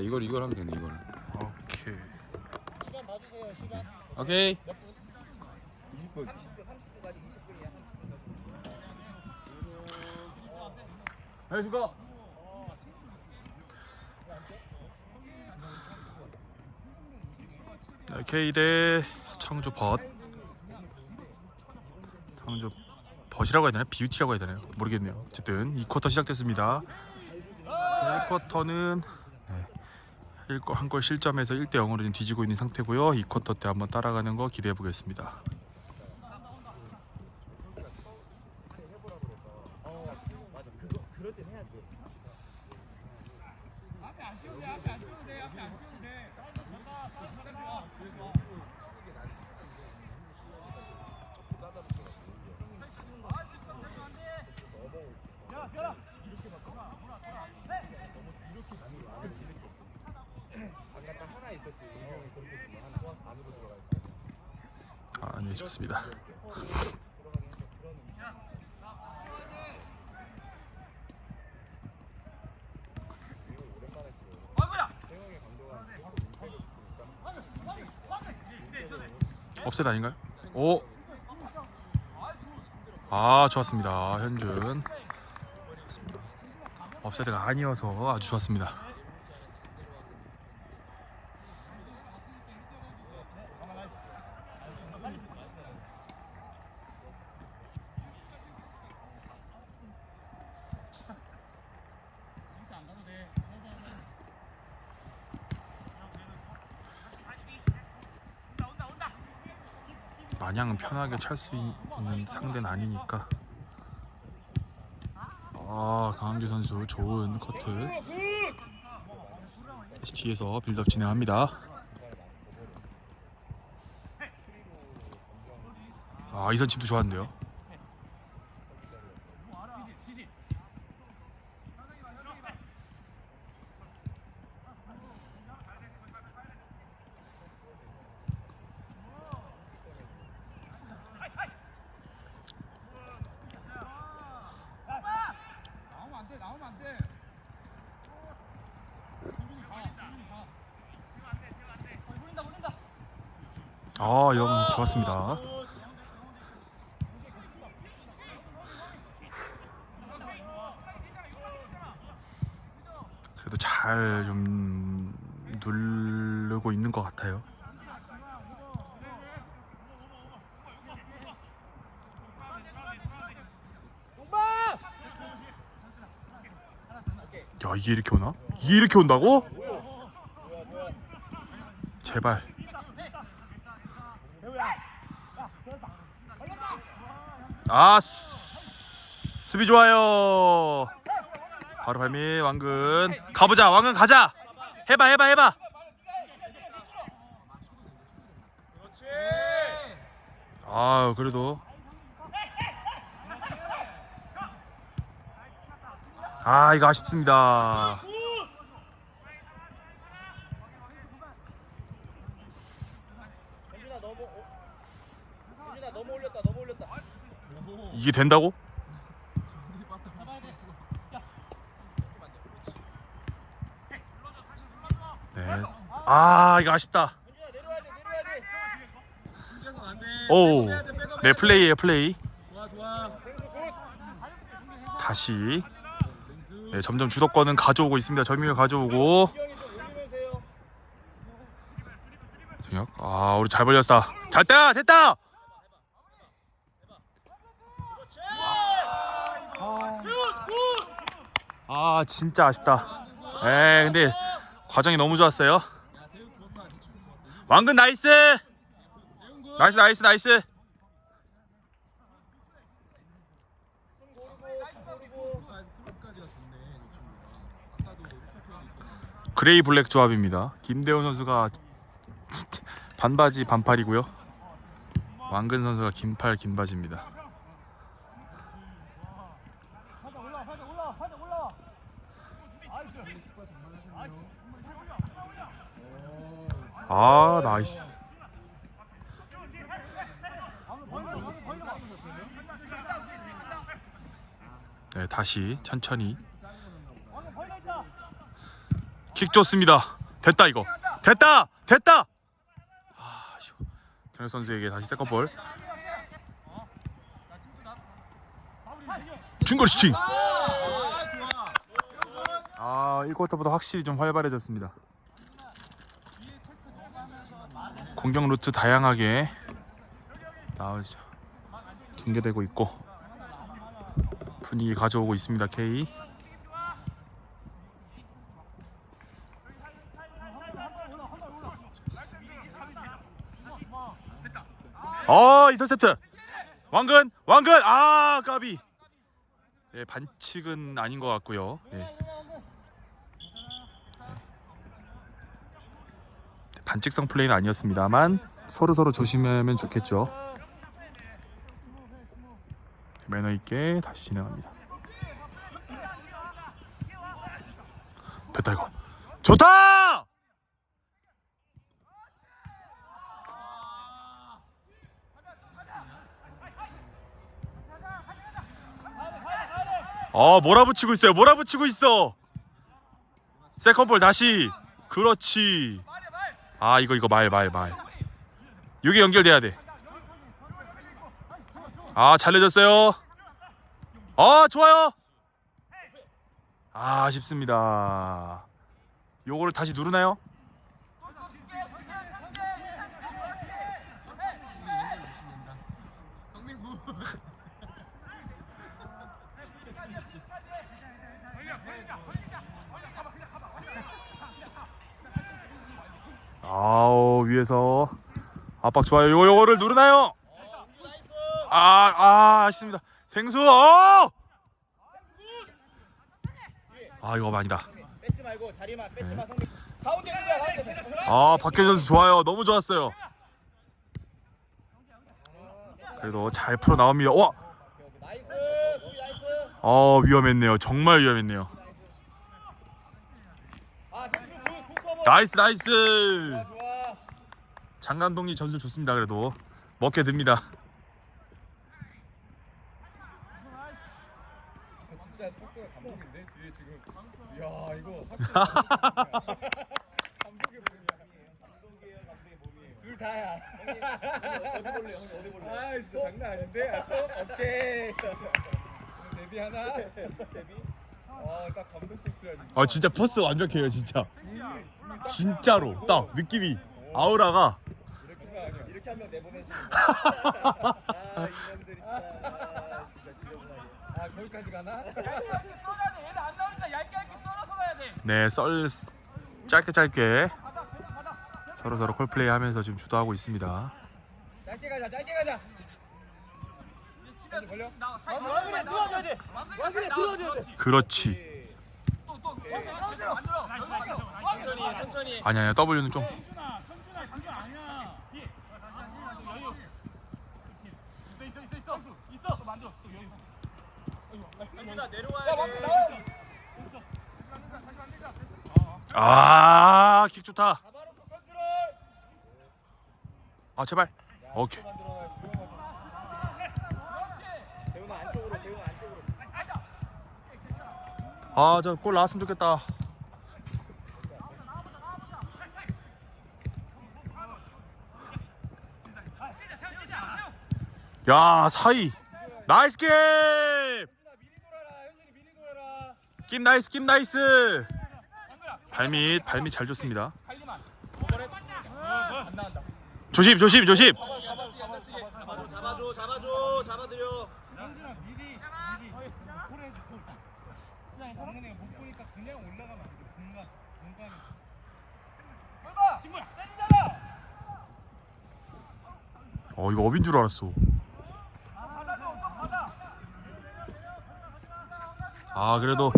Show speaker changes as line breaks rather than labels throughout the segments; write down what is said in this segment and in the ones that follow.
아 이걸 이걸 하면 되네 이걸.
오케이.
시간 봐주세요 시간
오케이.
20분 30분 30분까지 20분이야 30분까지
안녕하십니까.
네, K대 청주 벗. 청주 벗이라고 해야 되나? 비유치라고 해야 되나요? 모르겠네요. 어쨌든 2쿼터 시작됐습니다. 1쿼터는 네, 한골 실점해서 1대 0으로 지금 뒤지고 있는 상태고요. 2쿼터 때 한번 따라가는 거 기대해 보겠습니다.
어 맞아 그거 그럴 땐 해야지 아까 딱 하나 있었지 그렇게 했으면 하나 안으로 들어갈 거
아, 네, 좋습니다. 업셋 아닌가요? 오. 아 좋았습니다 현준. 업셋가 아니어서 아주 좋았습니다. 마냥 편하게 찰 수 있는 상대는 아니니까. 아 강한규 선수 좋은 커트. 다시 뒤에서 빌드업 진행합니다. 아 이선 침도 좋았는데요.
나오면 안돼 나오면 안돼
아 영 좋았습니다. 그래도 잘 좀 누르고 있는 것 같아요. 야 이게 이렇게 오나? 이게 이렇게 온다고? 제발. 아 수- 수비 좋아요. 바로 발미 왕근 가보자 왕근 가자. 해봐 해봐 해봐. 아 그래도 아 이거 아쉽습니다.
현준아 너무 어? 현준아 너무 올렸다 너무 올렸다
이게 된다고? 네. 아 이거 아쉽다. 오. 네 플레이에 플레이. 다시. 네 점점 주도권은 가져오고 있습니다. 점유율 가져오고. 정혁. 아 우리 잘 벌렸다. 잘다 됐다. 아 진짜 아쉽다. 에 근데 과정이 너무 좋았어요. 왕근 나이스. 나이스 나이스 나이스. 그레이 블랙 조합입니다. 김대훈 선수가 반바지 반팔이고요. 왕근 선수가 긴팔 긴바지입니다. 아 나이스. 네 다시 천천히 킥 좋습니다. 됐다 이거. 됐다. 됐다. 아. 정혁 선수에게 다시 세컨볼. 중거리 슈팅. 아, 1쿼터보다 확실히 좀 활발해졌습니다. 공격 루트 다양하게 나오죠. 전개되고 있고 분위기 가져오고 있습니다. K. 어 인터셉트 왕근 왕근 아 까비 예, 반칙은 아닌 것 같고요 예. 반칙성 플레이는 아니었습니다만 서로 서로 조심하면 좋겠죠. 매너 있게 다시 진행합니다. 됐다 이거. 좋다! 어 몰아붙이고 있어요. 몰아붙이고 있어. 세컨볼 다시. 그렇지 아 이거 이거 말말 여기 연결돼야 돼 아 잘려졌어요. 아 좋아요. 아 아쉽습니다. 요거를 다시 누르나요? 아우 위에서 압박 좋아요. 요 요거를 누르나요? 아, 아 아쉽습니다. 생수. 어! 아 이거 많이다.
뺏지 말고 자리만 뺏지 마 성민. 가운데 누구야 가운데.
아 박현 선수 좋아요. 너무 좋았어요. 그래도 잘 풀어 나옵니다. 와,
나이스 수비 나이스.
어 위험했네요. 정말 위험했네요.
아 선수 굿굿 커버.
나이스 나이스. 장 감독님 전술 좋습니다. 그래도 먹게 듭니다.
아, 진짜 토스가 감독인데 뒤에 지금. 야 이거. 감독이에요 몸이에요. 둘 다야. 어디 볼래 형님 어디 볼래? 아 진짜 장난 아닌데. 아, 또? 오케이. 데뷔 하나. 데뷔. 아딱 감독 토스야 진짜.
아 진짜 포스 완벽해요 진짜. 진짜로 딱 느낌이 아우라가
이렇게가 아니야. 이렇게 한 명 내보내지. 아 이놈들이 진짜. 아, 진짜 지저분하게. 아 거기까지 가나?
네, 썰 짧게 짧게 서로 서로 콜플레이 하면서 지금 주도하고 있습니다.
짧게 가자, 짧게 가자.
그렇지. 아니 아니야 W는 좀
현준아 내려와야 돼.
아, 킥 좋다.
아,
제발. 오케이.
대훈아 안쪽으로, 대훈아 안쪽으로.
아, 저 골 나왔으면 좋겠다. 야, 사이. 나이스
돌아라.
킵 나이스, 킵 나이스. 발밑, 발밑 잘 줬습니다. 조심, 조심, 조심.
잡아줘, 잡아줘, 잡아드려. 그냥 막는 애가 못 보니까 그냥 올라가면 안 돼. 공간, 공간이. 해봐. 친구야, 때리잖아.
어, 이거 업인 줄 알았어. 아, 그래도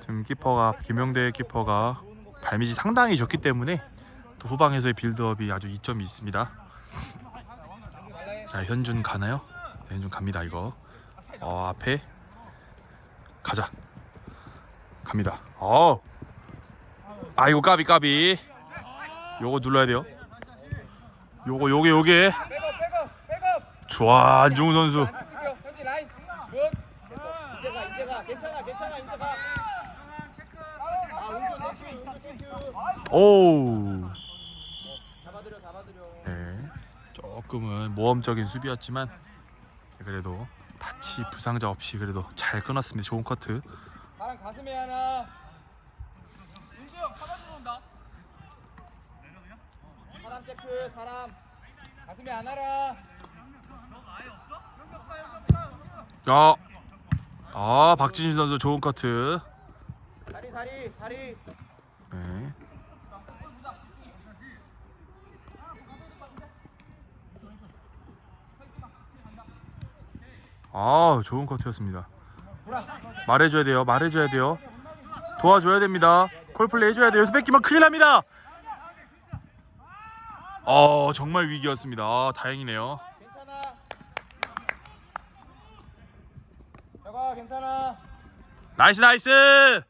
지금 키퍼가 김영대 키퍼가 발밑이 상당히 좋기 때문에 또 후방에서의 빌드업이 아주 이점이 있습니다. 자, 현준 가나요? 네, 현준 갑니다. 이거. 어, 앞에 가자. 갑니다. 어. 아이고 까비 까비. 요거 눌러야 돼요. 요거 요게 요게. 좋아 안중훈 선수
안쪽 찍혀. 현지 라인. 굿. 됐어. 이제 가, 이제 가. 괜찮아, 괜찮아, 이제 가. 체크.
오.
잡아드려 잡아드려.
네. 조금은 모험적인 수비였지만 그래도 타치 부상자 없이 그래도 잘 끊었습니다. 좋은 커트.
사람 가슴에 하나. 사람 체크 사람 가슴에 하나라.
야. 아, 박진희 선수 좋은 커트.
다리 다리 다리.
네. 아, 좋은 커트였습니다. 말해줘야 돼요. 말해줘야 돼요. 도와줘야 됩니다. 콜플레이 해줘야 돼요. 여기서 뺏기면 큰일 납니다. 어, 정말 위기였습니다. 아, 다행이네요.
괜찮아.
나이스 나이스.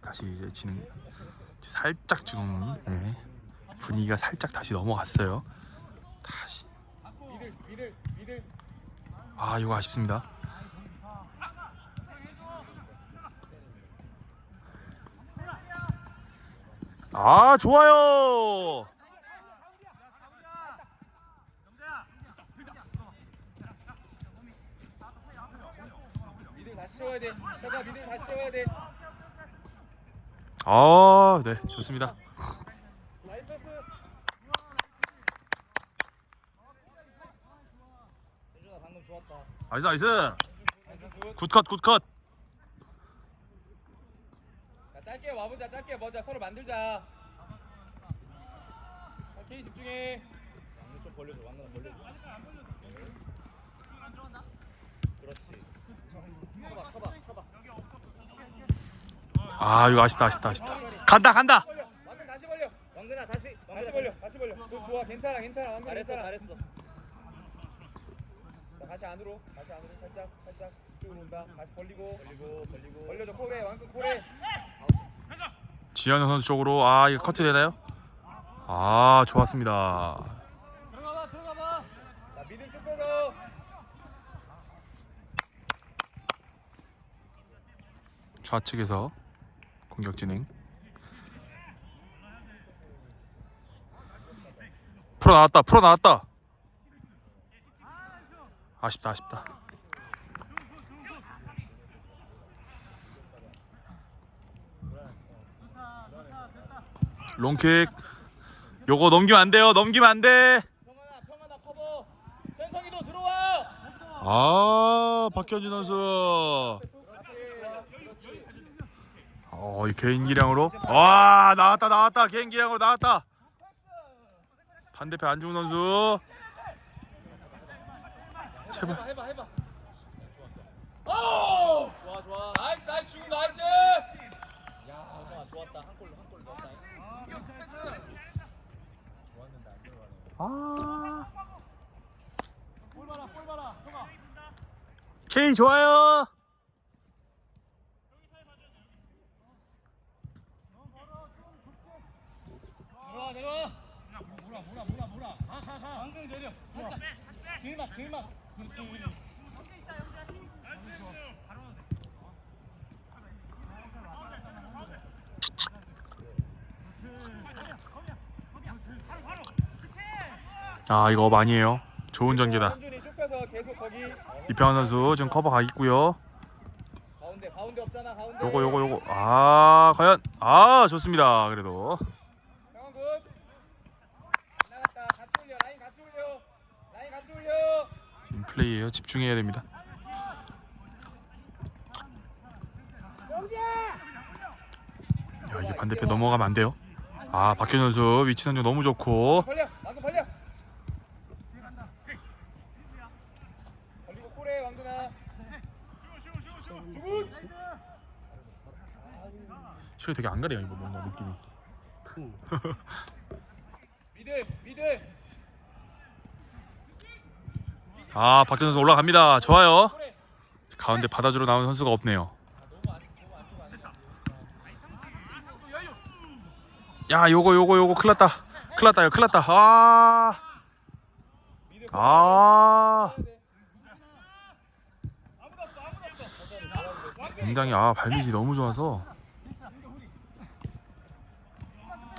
다시 이제 진행 살짝 지금 네. 분위기가 살짝 다시 넘어갔어요. 다시. 아 이거 아쉽습니다. 아 좋아요. 아 네 좋습니다.
나이스 패스. 세준아 방금 좋았다.
나이스 나이스.
나이스 굿.
굿컷 굿컷.
자 짧게 와보자 짧게 먼저 서로 만들자 자 케이 집중해 왕눈 좀 벌려줘 왕눈 벌려줘 그렇지 쳐봐 쳐봐 쳐봐
아 이거 아쉽다 아쉽다 아쉽다. 간다 간다.
왕눈 다시 벌려 왕눈아 다시 다시 벌려 다시 벌려 굿 좋아 괜찮아 괜찮아 왕눈 잘했어. 잘했어 자 다시 안으로 다시 안으로 살짝 살짝 이쪽으로 온다 다시 벌리고 벌리고 벌리고 벌려줘 코레 왕눈 코레
지현우 선수 쪽으로 아 이거 커트 되나요? 아 좋았습니다.
들어가봐 들어가봐 자 미들 쭉 빼서
좌측에서 공격 진행. 풀어 나왔다. 풀어 나왔다. 아쉽다. 아쉽다. 롱킥. 요거 넘기면 안 돼요. 넘기면 안 돼.
평하나 평하나 커버 현성이도 들어와
아, 박현진 선수. 어, 이 개인기량으로. 와, 나왔다, 나왔다. 개인기량으로 나왔다. 반대편 안중 선수. 제발.
해봐 해봐 해봐. 오 좋아 좋아. 나이스 나이스 중국 나이스! 야 좋았다. 한 골로 한골 넣었다. 좋았는데 안 들어가네.
아.
볼 봐라 볼 봐라. 형아.
K 좋아요.
내려와 내려와. 몰아 몰아 몰아 몰아. 가가 가. 방금 내려. 살짝 길막 길막
아, 이거 많이 해요. 좋은 전개다. 이평환 선수 지금 커버 가 있고요.
가운데 가운데 없잖아 가운데
요거 요거 요거. 아, 과연 아, 좋습니다. 그래도.
형원 굿 나갔다 같이 올려 라인 같이 올려 라인 같이 올려
지금 플레이에요. 집중해야 됩니다. 야, 이게 반대편 넘어가면 안 돼요. 아, 박현 선수 위치 선정 너무 좋고. 되게 안 가네요. 이거 뭔가 느낌이.
미들 미들
아, 박현 선수 올라갑니다. 좋아요. 가운데 받아주러 나온 선수가 없네요. 야, 요거 요거 요거 큰일 났다. 큰일 났다. 이거 큰일 났다. 아. 아. 굉장히 아 발밑이 너무 좋아서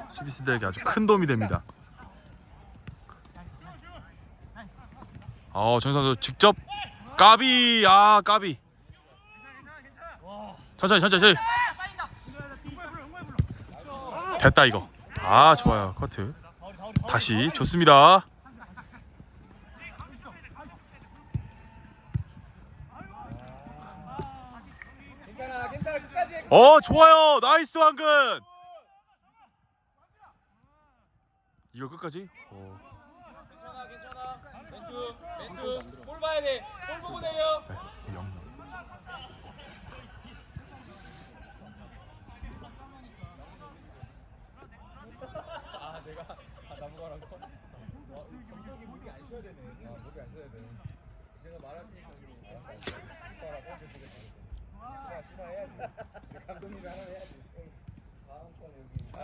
수비수들에게 아주 큰 도움이 됩니다. 어, 정 선수 직접 까비. 아 까비. 천천히 천천히. 됐다 이거. 아 좋아요. 커트. 다시. 좋습니다. 어 좋아요. 나이스 황근. 이거 끝까지? 어,
멘투 멘투 볼 봐야 돼볼 보고 내려.
네, 영.
아 내가 아 나무가라고? 어, 감독이 목이 안 쉬어야 되네. 아 목이 안 쉬어야 돼. 제가 말할 테니까 알았어 오빠라고 싫어 싫어 해야지 감독님이 하나 해야지 다음 건 여기. 아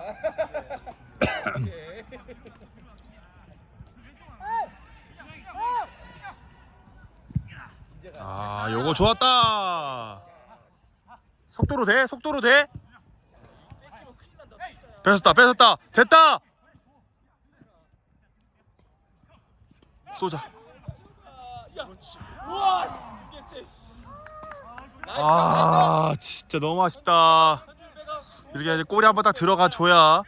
오케이 이제가
아 요거 좋았다. 속도로 돼 속도로 돼. 뺏었다 뺏었다. 됐다. 쏘자. 아 진짜 너무 아쉽다. 이렇게 이제 골이 한번 딱 들어가 줘야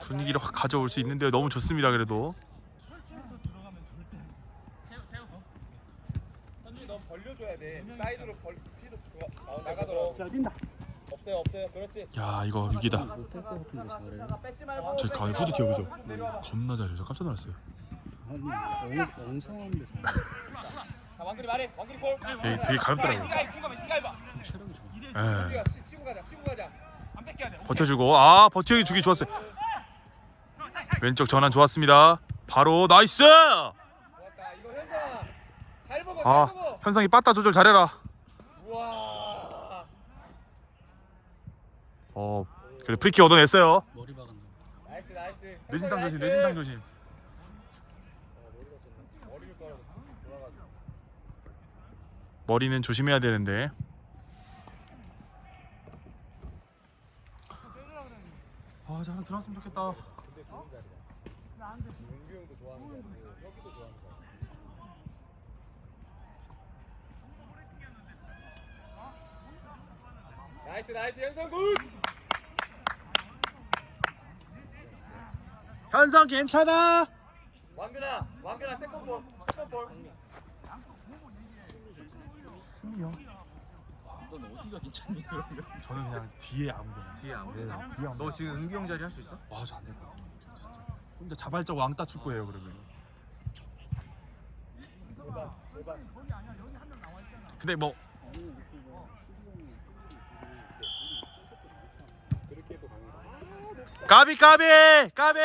분위기를 확 가져올 수 있는데 너무 좋습니다 그래도
현준이 넌 벌려줘야 돼 사이드로 벌 뒤로 들어가- 어, 나가도록. 자 뛴다. 없어요 없어요. 그렇지.
야 이거 위기다.
못할 것 같은데 잘해.
뺏지 말고
저기 가운데 후드 튀어 그죠? 겁나 잘해요. 저 깜짝 놀랐어요.
아니 엉, 엉성한데 잘해.
자 왕그리 말해. 왕그리 볼.
되게, 되게 가볍더라고요.
네가 해, 네가 해, 네가 해봐.
체력이 좋아.
예.
치- 치고 가자 치고 가자. 안 뺏겨야 돼.
버텨주고. 아 버텨기 주기 좋았어요. 왼쪽 전환 좋았습니다. 바로 나이스
좋았다 이거 현성아 잘 보고 잘
아 현상이 빠따 조절 잘해라.
우와
어 그래 프리킥 얻어냈어요.
머리 박았네.
나이스 나이스
뇌진탕. 조심 뇌진탕 조심.
떨어졌어 돌아가지고
머리는 조심해야 되는데. 아잘 들어왔으면 좋겠다.
근데 좋은 자리야 용규 형도 좋아하는 자리고 혁이도 좋아하는 자리 나이스 나이스 현성 굿!
현상 괜찮아?
왕근아 왕근아 세컨볼 세컨볼.
숨이요?
넌 어디가 괜찮니 그러면?
저는 그냥 뒤에 아무데나.
뒤에 아무
네,
데나?
뒤에 아무데나.
너 지금 은기 형 자리 할 수 있어?
와 저 안 될 것 같아요. 저 진짜. 혼자 자발적 왕따 축구예요 그러면.
제발 제발.
근데 뭐
그렇게 해도 강해
까비 까비 까비.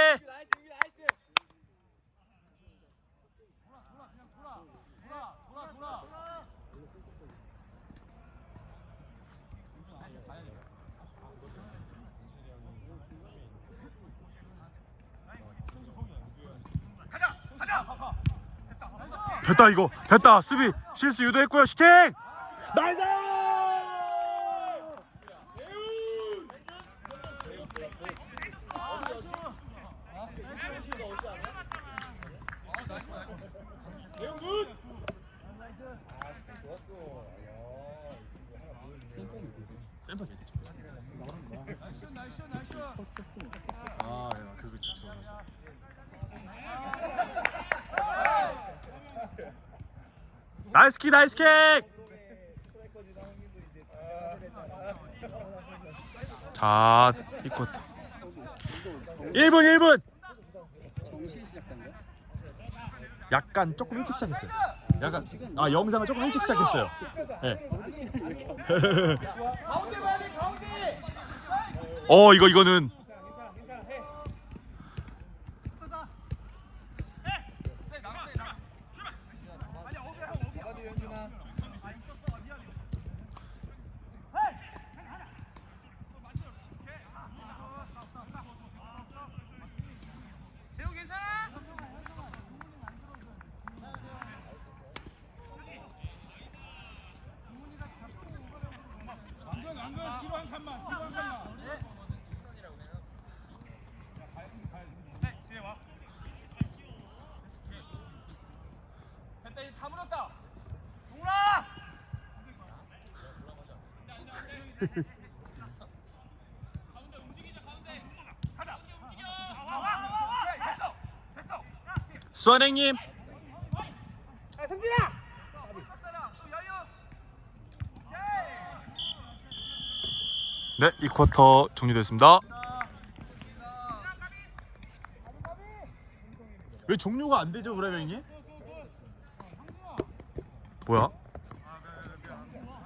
됐다 이거. 됐다. 수비 실수 유도했고요. 슈팅! 나이스
대용 굿! 아 스팅 좋았어 야 이거 하나 보여주네
쌤박이
섰었으면 좋겠어.
아 야, 그거 좋죠 나이스 킥 나이스 킥! 자, 이코 1분 1분!
정시 시작한 거야?
약간 조금 일찍 시작했어요. 약간 아 영상을 조금 일찍 시작했어요.
가운데 어 이거
이거는 물었다. 동라. 가운데
움직이자 가운데.
가자. 움직여. 와, 와, 와, 와. 됐어. 됐어.
수아랭님. 네, 이 쿼터 종료됐습니다. 왜 종료가 안 되죠, 브라병님? 뭐야?